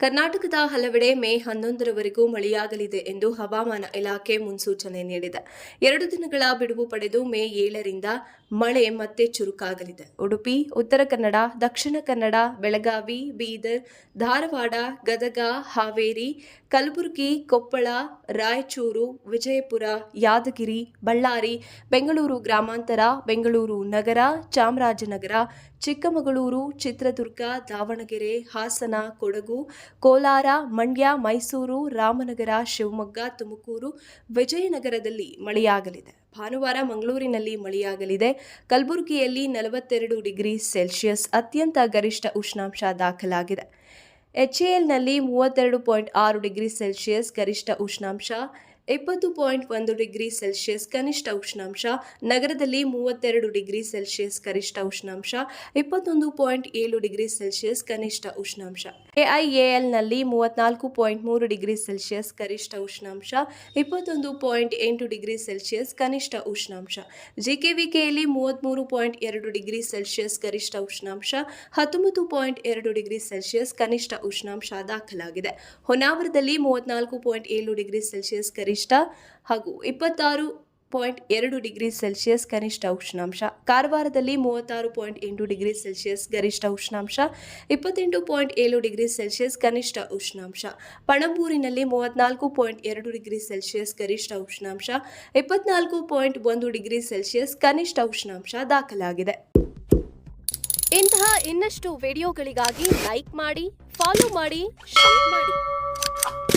ಕರ್ನಾಟಕದ ಹಲವೆಡೆ ಮೇ ಹನ್ನೊಂದರವರೆಗೂ ಮಳೆಯಾಗಲಿದೆ ಎಂದು ಹವಾಮಾನ ಇಲಾಖೆ ಮುನ್ಸೂಚನೆ ನೀಡಿದೆ. ಎರಡು ದಿನಗಳ ಬಿಡುವು ಪಡೆದು ಮೇ ಏಳರಿಂದ ಮಳೆ ಮತ್ತೆ ಚುರುಕಾಗಲಿದೆ. ಉಡುಪಿ, ಉತ್ತರ ಕನ್ನಡ, ದಕ್ಷಿಣ ಕನ್ನಡ, ಬೆಳಗಾವಿ, ಬೀದರ್, ಧಾರವಾಡ, ಗದಗ, ಹಾವೇರಿ, ಕಲಬುರಗಿ, ಕೊಪ್ಪಳ, ರಾಯಚೂರು, ವಿಜಯಪುರ, ಯಾದಗಿರಿ, ಬಳ್ಳಾರಿ, ಬೆಂಗಳೂರು ಗ್ರಾಮಾಂತರ, ಬೆಂಗಳೂರು ನಗರ, ಚಾಮರಾಜನಗರ, ಚಿಕ್ಕಮಗಳೂರು, ಚಿತ್ರದುರ್ಗ, ದಾವಣಗೆರೆ, ಹಾಸನ, ಕೊಡಗು ಕೋಲಾರ, ಮಂಡ್ಯ, ಮೈಸೂರು, ರಾಮನಗರ, ಶಿವಮೊಗ್ಗ, ತುಮಕೂರು ವಿಜಯನಗರದಲ್ಲಿ ಮಳೆಯಾಗಲಿದೆ. ಭಾನುವಾರ ಮಂಗಳೂರಿನಲ್ಲಿ ಮಳೆಯಾಗಲಿದೆ. ಕಲಬುರಗಿಯಲ್ಲಿ ನಲವತ್ತೆರಡು ಡಿಗ್ರಿ ಸೆಲ್ಸಿಯಸ್ ಅತ್ಯಂತ ಗರಿಷ್ಠ ಉಷ್ಣಾಂಶ ದಾಖಲಾಗಿದೆ. ಎಚ್ಎಎಲ್ನಲ್ಲಿ ಮೂವತ್ತೆರಡು ಪಾಯಿಂಟ್ ಆರು ಡಿಗ್ರಿ ಸೆಲ್ಸಿಯಸ್ ಗರಿಷ್ಠ ಉಷ್ಣಾಂಶ ಇಪ್ಪತ್ತು ಪಾಯಿಂಟ್ ಒಂದು ಡಿಗ್ರಿ ಸೆಲ್ಸಿಯಸ್ ಕನಿಷ್ಠ ಉಷ್ಣಾಂಶ, ನಗರದಲ್ಲಿ ಮೂವತ್ತೆರಡು ಡಿಗ್ರಿ ಸೆಲ್ಸಿಯಸ್ ಗರಿಷ್ಠ ಉಷ್ಣಾಂಶ, ಇಪ್ಪತ್ತೊಂದು ಪಾಯಿಂಟ್ ಏಳು ಡಿಗ್ರಿ ಸೆಲ್ಸಿಯಸ್ ಕನಿಷ್ಠ ಉಷ್ಣಾಂಶ. ಎಐಎಎಲ್ನಲ್ಲಿ ಮೂವತ್ನಾಲ್ಕು ಪಾಯಿಂಟ್ ಮೂರು ಡಿಗ್ರಿ ಸೆಲ್ಸಿಯಸ್ ಗರಿಷ್ಠ ಉಷ್ಣಾಂಶ, ಇಪ್ಪತ್ತೊಂದು ಪಾಯಿಂಟ್ ಎಂಟು ಡಿಗ್ರಿ ಸೆಲ್ಸಿಯಸ್ ಕನಿಷ್ಠ ಉಷ್ಣಾಂಶ. ಜಿಕೆವಿಕೆಯಲ್ಲಿ ಮೂವತ್ತ್ಮೂರು ಪಾಯಿಂಟ್ ಎರಡು ಡಿಗ್ರಿ ಸೆಲ್ಸಿಯಸ್ ಗರಿಷ್ಠ ಉಷ್ಣಾಂಶ, ಹತ್ತೊಂಬತ್ತು ಪಾಯಿಂಟ್ ಎರಡು ಡಿಗ್ರಿ ಸೆಲ್ಸಿಯಸ್ ಕನಿಷ್ಠ ಉಷ್ಣಾಂಶ ದಾಖಲಾಗಿದೆ. ಹೊನ್ನಾವರದಲ್ಲಿ ಮೂವತ್ನಾಲ್ಕು ಪಾಯಿಂಟ್ ಏಳು ಡಿಗ್ರಿ ಸೆಲ್ಸಿಯಸ್ ಗರಿಷ್ಠ ಹಾಗೂ ಇಪ್ಪತ್ತಾರು ಪಾಯಿಂಟ್ ಎರಡು ಡಿಗ್ರಿ ಸೆಲ್ಸಿಯಸ್ ಕನಿಷ್ಠ ಉಷ್ಣಾಂಶ. ಕಾರವಾರದಲ್ಲಿ ಮೂವತ್ತಾರು ಪಾಯಿಂಟ್ ಎಂಟು ಡಿಗ್ರಿ ಸೆಲ್ಸಿಯಸ್ ಗರಿಷ್ಠ ಉಷ್ಣಾಂಶ, ಇಪ್ಪತ್ತೆಂಟು ಪಾಯಿಂಟ್ ಏಳು ಡಿಗ್ರಿ ಸೆಲ್ಸಿಯಸ್ ಕನಿಷ್ಠ ಉಷ್ಣಾಂಶ. ಪಣಂಬೂರಿನಲ್ಲಿ ಮೂವತ್ನಾಲ್ಕು ಪಾಯಿಂಟ್ ಎರಡು ಡಿಗ್ರಿ ಸೆಲ್ಸಿಯಸ್ ಗರಿಷ್ಠ ಉಷ್ಣಾಂಶ, ಇಪ್ಪತ್ನಾಲ್ಕು ಪಾಯಿಂಟ್ ಒಂದು ಡಿಗ್ರಿ ಸೆಲ್ಸಿಯಸ್ ಕನಿಷ್ಠ ಉಷ್ಣಾಂಶ ದಾಖಲಾಗಿದೆ. ಇಂತಹ ಇನ್ನಷ್ಟು ವಿಡಿಯೋಗಳಿಗಾಗಿ ಲೈಕ್ ಮಾಡಿ, ಫಾಲೋ ಮಾಡಿ, ಶೇರ್ ಮಾಡಿ.